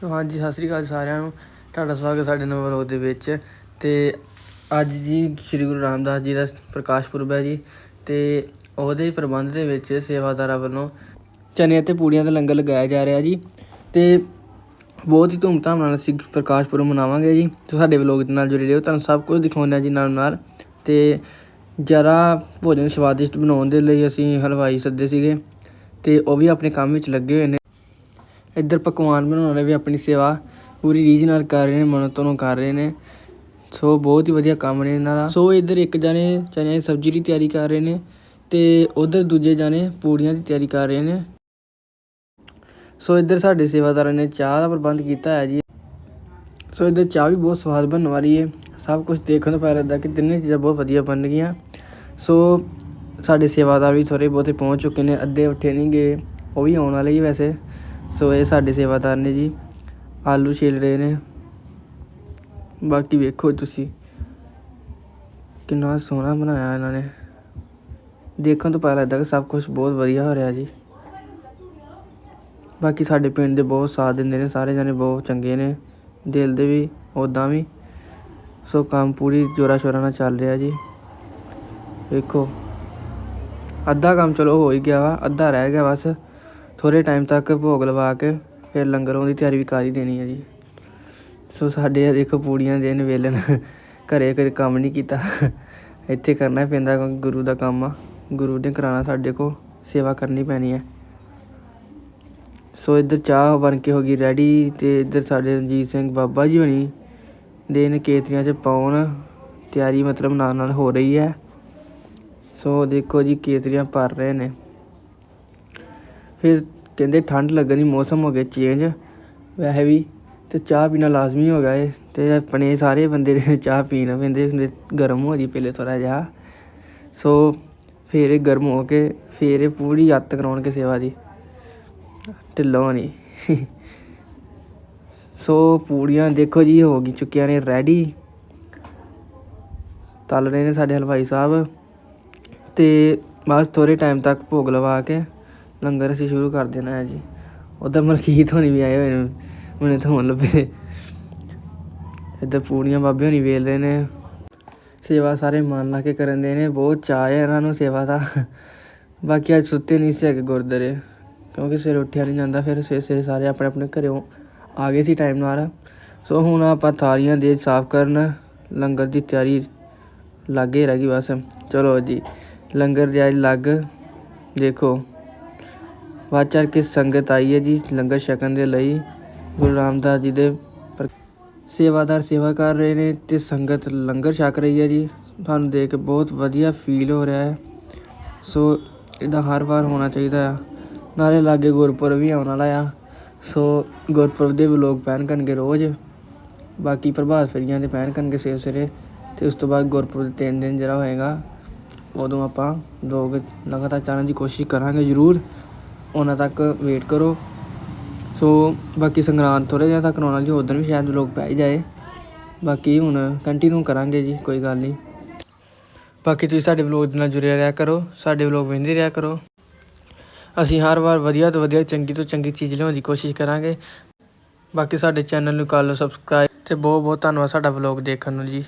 ਹਾਂਜੀ, ਸਤਿ ਸ੍ਰੀ ਅਕਾਲ ਸਾਰਿਆਂ ਨੂੰ। ਤੁਹਾਡਾ ਸਵਾਗਤ ਸਾਡੇ ਨਵੇਂ ਵਲੋਗ ਦੇ ਵਿੱਚ। ਤੇ ਅੱਜ ਜੀ ਸ੍ਰੀ ਗੁਰੂ ਰਾਮਦਾਸ ਜੀ ਦਾ ਪ੍ਰਕਾਸ਼ ਪੁਰਬ ਹੈ ਜੀ। ਤੇ ਉਹਦੇ ਪ੍ਰਬੰਧ ਦੇ ਵਿੱਚ ਸੇਵਾਦਾਰਾਂ ਵੱਲੋਂ ਚਨੇ ਅਤੇ ਪੂੜੀਆਂ ਦਾ ਲੰਗਰ ਲਗਾਇਆ ਜਾ ਰਿਹਾ ਜੀ। ਤੇ ਬਹੁਤ ਹੀ ਧੂਮਧਾਮ ਨਾਲ ਅਸੀਂ ਪ੍ਰਕਾਸ਼ ਪੁਰਬ ਮਨਾਵਾਂਗੇ ਜੀ। ਤੇ ਸਾਡੇ ਵਲੋਗ ਦੇ ਨਾਲ ਜੁੜੇ ਰਹੋ। ਤੁਹਾਨੂੰ ਸਭ ਕੁਝ ਦਿਖਾਉਂਦੇ ਹਾਂ ਜੀ ਨਾਲ ਨਾਲ ਤੇ ਜ਼ਿਆਦਾ ਭੋਜਨ ਸਵਾਦਿਸ਼ਟ ਬਣਾਉਣ ਦੇ ਲਈ ਅਸੀਂ ਹਲਵਾਈ ਸੱਦੇ ਸੀਗੇ। ਤੇ ਉਹ ਵੀ ਆਪਣੇ ਕੰਮ ਵਿੱਚ ਲੱਗੇ ਹੋਏ ਨੇ। ਇੱਧਰ ਪਕਵਾਨ ਬਣਾਉਣ ਵਾਲੇ ਵੀ ਆਪਣੀ ਸੇਵਾ ਪੂਰੀ ਰੀਝ ਨਾਲ ਕਰ ਰਹੇ ਨੇ ਮਨੋਂ ਨੂੰ ਕਰ ਰਹੇ ਨੇ। ਸੋ ਬਹੁਤ ਹੀ ਵਧੀਆ ਕੰਮ ਨੇ ਇਹਨਾਂ ਦਾ। ਸੋ ਇੱਧਰ ਇੱਕ ਜਣੇ ਚਨਿਆਂ ਦੀ ਸਬਜ਼ੀ ਦੀ ਤਿਆਰੀ ਕਰ ਰਹੇ ਨੇ ਤੇ ਉਧਰ ਦੂਜੇ ਜਣੇ ਪੂੜੀਆਂ ਦੀ ਤਿਆਰੀ ਕਰ ਰਹੇ ਨੇ। ਸੋ ਇੱਧਰ ਸਾਡੇ ਸੇਵਾਦਾਰਾਂ ਨੇ ਚਾਹ ਦਾ ਪ੍ਰਬੰਧ ਕੀਤਾ ਹੈ ਜੀ। ਸੋ ਇੱਧਰ ਚਾਹ ਵੀ ਬਹੁਤ ਸਵਾਦ ਬਣਨ ਵਾਲੀ ਹੈ। ਸਭ ਕੁਝ ਦੇਖਣ ਤੋਂ ਪੈ ਰਿਹਾ ਕਿ ਤਿੰਨੇ ਚੀਜ਼ਾਂ ਬਹੁਤ ਵਧੀਆ ਬਣ ਗਈਆਂ। ਸੋ ਸਾਡੇ ਸੇਵਾਦਾਰ ਵੀ ਥੋੜੇ ਬਹੁਤੇ ਪਹੁੰਚ ਚੁੱਕੇ ਨੇ, ਅੱਧੇ ਉੱਠੇ ਨਹੀਂ ਗਏ ਉਹ ਵੀ ਆਉਣ ਵਾਲੇ ਹੀ ਵੈਸੇ। ਸੋ ਇਹ ਸਾਡੇ ਸੇਵਾਦਾਰ ਨੇ ਜੀ, ਆਲੂ ਛਿਲ ਰਹੇ ਨੇ। ਬਾਕੀ ਵੇਖੋ ਤੁਸੀਂ, ਕਿੰਨਾ ਸੋਹਣਾ ਬਣਾਇਆ ਇਹਨਾਂ ਨੇ। ਦੇਖਣ ਤੋਂ ਪਤਾ ਲੱਗਦਾ ਕਿ ਸਭ ਕੁਝ ਬਹੁਤ ਵਧੀਆ ਹੋ ਰਿਹਾ ਜੀ। ਬਾਕੀ ਸਾਡੇ ਪਿੰਡ ਦੇ ਬਹੁਤ ਸਾਥ ਦਿੰਦੇ ਨੇ, ਸਾਰੇ ਜਣੇ ਬਹੁਤ ਚੰਗੇ ਨੇ। ਦਿਲ ਦੇ ਵੀ ਉੱਦਾਂ ਵੀ। ਸੋ ਕੰਮ ਪੂਰੀ ਜੋਰਾ ਸ਼ੋਰਾ ਨਾਲ ਚੱਲ ਰਿਹਾ ਜੀ। ਵੇਖੋ, ਅੱਧਾ ਕੰਮ ਚਲੋ ਹੋ ਹੀ ਗਿਆ ਵਾ, ਅੱਧਾ ਰਹਿ ਗਿਆ ਬਸ। ਥੋੜ੍ਹੇ ਟਾਈਮ ਤੱਕ ਭੋਗ ਲਵਾ ਕੇ ਫਿਰ ਲੰਗਰੋਂ ਦੀ ਤਿਆਰੀ ਵੀ ਕਰ ਹੀ ਦੇਣੀ ਹੈ ਜੀ। ਸੋ ਸਾਡੇ ਇਹ ਦੇਖੋ ਪੂੜੀਆਂ ਦੇ ਨੇ ਵੇਲਣ ਘਰੇ ਕਦੇ ਕੰਮ ਨਹੀਂ ਕੀਤਾ। ਇੱਥੇ ਕਰਨਾ ਪੈਂਦਾ ਕਿਉਂਕਿ ਗੁਰੂ ਦਾ ਕੰਮ ਆ। ਗੁਰੂ ਨੇ ਕਰਾਉਣਾ ਸਾਡੇ ਕੋ ਸੇਵਾ ਕਰਨੀ ਪੈਣੀ ਹੈ। ਸੋ ਇੱਧਰ ਚਾਹ ਬਣ ਕੇ ਹੋ ਗਈ ਰੈਡੀ ਤੇ ਇੱਧਰ ਸਾਡੇ ਰਣਜੀਤ ਸਿੰਘ ਬਾਬਾ ਜੀ ਹੋਣੀ ਦੇ ਨੇ ਕੇਤਰੀਆਂ 'ਚ ਪਾਉਣ। ਤਿਆਰੀ ਮਤਲਬ ਨਾਲ ਨਾਲ ਹੋ ਰਹੀ ਹੈ। ਸੋ ਦੇਖੋ ਜੀ ਕੇਤਰੀਆਂ ਭਰ ਰਹੇ ਨੇ। ਫਿਰ ਕਹਿੰਦੇ ਠੰਡ ਲੱਗਣੀ ਮੌਸਮ ਹੋ ਗਿਆ ਚੇਂਜ ਵੈਸੇ ਵੀ ਅਤੇ ਚਾਹ ਪੀਣਾ ਲਾਜ਼ਮੀ ਹੋ ਗਿਆ ਏ ਅਤੇ ਆਪਣੇ ਸਾਰੇ ਬੰਦੇ ਦੇ ਚਾਹ ਪੀਣਾ ਪੈਂਦੇ ਗਰਮ ਹੋ ਜੀ ਪਹਿਲੇ ਥੋੜ੍ਹਾ ਜਿਹਾ। ਸੋ ਫਿਰ ਇਹ ਗਰਮ ਹੋ ਕੇ ਫਿਰ ਇਹ ਪੂਰੀ ਅੱਤ ਕਰਾਉਣਗੇ ਸੇਵਾ ਦੀ। ਢਿੱਲੋਂ ਨਹੀਂ ਸੋ ਪੂੜੀਆਂ ਦੇਖੋ ਜੀ ਹੋ ਗਈ ਚੁੱਕੀਆਂ ਨੇ ਰੈਡੀ ਤਲ ਰਹੇ ਨੇ ਸਾਡੇ ਹਲਵਾਈ ਸਾਹਿਬ। ਤੇ ਬਸ ਥੋੜੇ ਟਾਈਮ ਤੱਕ ਭੋਗ ਲਵਾ ਕੇ ਲੰਗਰ ਅਸੀਂ ਸ਼ੁਰੂ ਕਰ ਦੇਣਾ ਹੈ ਜੀ। ਉਧਰ ਮਲਕੀਤ ਹੋਣੀ ਵੀ ਆਏ ਹੋਏ ਨੇ ਮੈਨੂੰ ਤਾਂ ਹੁਣ ਲੱਭੇ। ਇੱਧਰ ਪੂੜੀਆਂ ਬਾਬੇ ਹੋਣੀ ਵੇਲ ਰਹੇ ਨੇ। ਸੇਵਾ ਸਾਰੇ ਮਨ ਲਾ ਕੇ ਕਰਨ ਦੇ ਨੇ, ਬਹੁਤ ਚਾਅ ਹੈ ਇਹਨਾਂ ਨੂੰ ਸੇਵਾ ਦਾ। ਬਾਕੀ ਅੱਜ ਸੁੱਤੇ ਨਹੀਂ ਸੀ ਹੈਗੇ ਗੁਰਦੁਆਰੇ, ਕਿਉਂਕਿ ਸਵੇਰੇ ਉੱਠਿਆ ਨਹੀਂ ਜਾਂਦਾ, ਫਿਰ ਸਵੇਰੇ ਸਵੇਰੇ ਸਾਰੇ ਆਪਣੇ ਆਪਣੇ ਘਰੋਂ ਆ ਗਏ ਸੀ ਟਾਈਮ ਨਾਲ। ਸੋ ਹੁਣ ਆਪਾਂ ਥਾਲੀਆਂ ਦੇ ਸਾਫ਼ ਕਰਨ, ਲੰਗਰ ਦੀ ਤਿਆਰੀ ਲਾਗੇ ਰਹਿ ਗਈ ਬਸ। ਚਲੋ ਜੀ, ਲੰਗਰ ਦੀ ਅੱਜ ਲੱਗ, ਦੇਖੋ। ਵੱਧ ਚੜ੍ਹ ਕੇ ਸੰਗਤ ਆਈ ਹੈ ਜੀ ਲੰਗਰ ਛਕਣ ਦੇ ਲਈ। ਗੁਰੂ ਰਾਮਦਾਸ ਜੀ ਦੇ ਪਰ- ਸੇਵਾਦਾਰ ਸੇਵਾ ਕਰ ਰਹੇ ਨੇ ਤੇ ਸੰਗਤ ਲੰਗਰ ਛਕ ਰਹੀ ਹੈ ਜੀ। ਤੁਹਾਨੂੰ ਦੇਖ ਕੇ ਬਹੁਤ ਵਧੀਆ ਫੀਲ ਹੋ ਰਿਹਾ ਹੈ। ਸੋ ਇਹਦਾ ਹਰ ਵਾਰ ਹੋਣਾ ਚਾਹੀਦਾ ਆ। ਨਾਲੇ ਲਾਗੇ ਗੁਰਪੁਰਬ ਵੀ ਆਉਣ ਵਾਲਾ ਆ। ਸੋ ਗੁਰਪੁਰਬ ਦੇ ਵਲੋਗ ਪੈਣ ਕਰਨਗੇ ਰੋਜ਼। ਬਾਕੀ ਪ੍ਰਭਾਤ ਫੇਰੀਆਂ ਦੇ ਪੈਣ ਕਰਨਗੇ ਸਵੇਰੇ ਸਵੇਰੇ। ਤੇ ਉਸ ਤੋਂ ਬਾਅਦ ਗੁਰਪੁਰਬ ਦੇ ਤਿੰਨ ਦਿਨ ਜਿਹੜਾ ਹੋਏਗਾ, ਉਦੋਂ ਆਪਾਂ ਲੋਕ ਲਗਾਤਾਰ ਚੱਲਣ ਦੀ ਕੋਸ਼ਿਸ਼ ਕਰਾਂਗੇ ਜ਼ਰੂਰ। ਉਹਨਾਂ ਤੱਕ ਵੇਟ ਕਰੋ। ਸੋ ਬਾਕੀ ਸੰਗਰਾਂਦ ਥੋੜ੍ਹੇ ਜਿਹਾ ਤੱਕ ਕਰਾਉਣਾ ਜੀ ਉਦੋਂ ਵੀ ਸ਼ਾਇਦ ਲੋਕ ਪੈ ਹੀ ਜਾਏ। ਬਾਕੀ ਹੁਣ ਕੰਟੀਨਿਊ ਕਰਾਂਗੇ ਜੀ, ਕੋਈ ਗੱਲ ਨਹੀਂ। ਬਾਕੀ ਤੁਸੀਂ ਸਾਡੇ ਵਲੋਗ ਦੇ ਨਾਲ ਜੁੜਿਆ ਰਿਹਾ ਕਰੋ, ਸਾਡੇ ਵਲੋਗ ਵੇਖਦੇ ਰਿਹਾ ਕਰੋ। ਅਸੀਂ ਹਰ ਵਾਰ ਵਧੀਆ ਤੋਂ ਵਧੀਆ, ਚੰਗੀ ਤੋਂ ਚੰਗੀ ਚੀਜ਼ ਲਿਆਉਣ ਦੀ ਕੋਸ਼ਿਸ਼ ਕਰਾਂਗੇ। ਬਾਕੀ ਸਾਡੇ ਚੈਨਲ ਨੂੰ ਕਰ ਲਓ ਸਬਸਕ੍ਰਾਈਬ ਤੇ ਬਹੁਤ ਬਹੁਤ ਧੰਨਵਾਦ ਸਾਡਾ ਵਲੋਗ ਦੇਖਣ ਨੂੰ ਜੀ।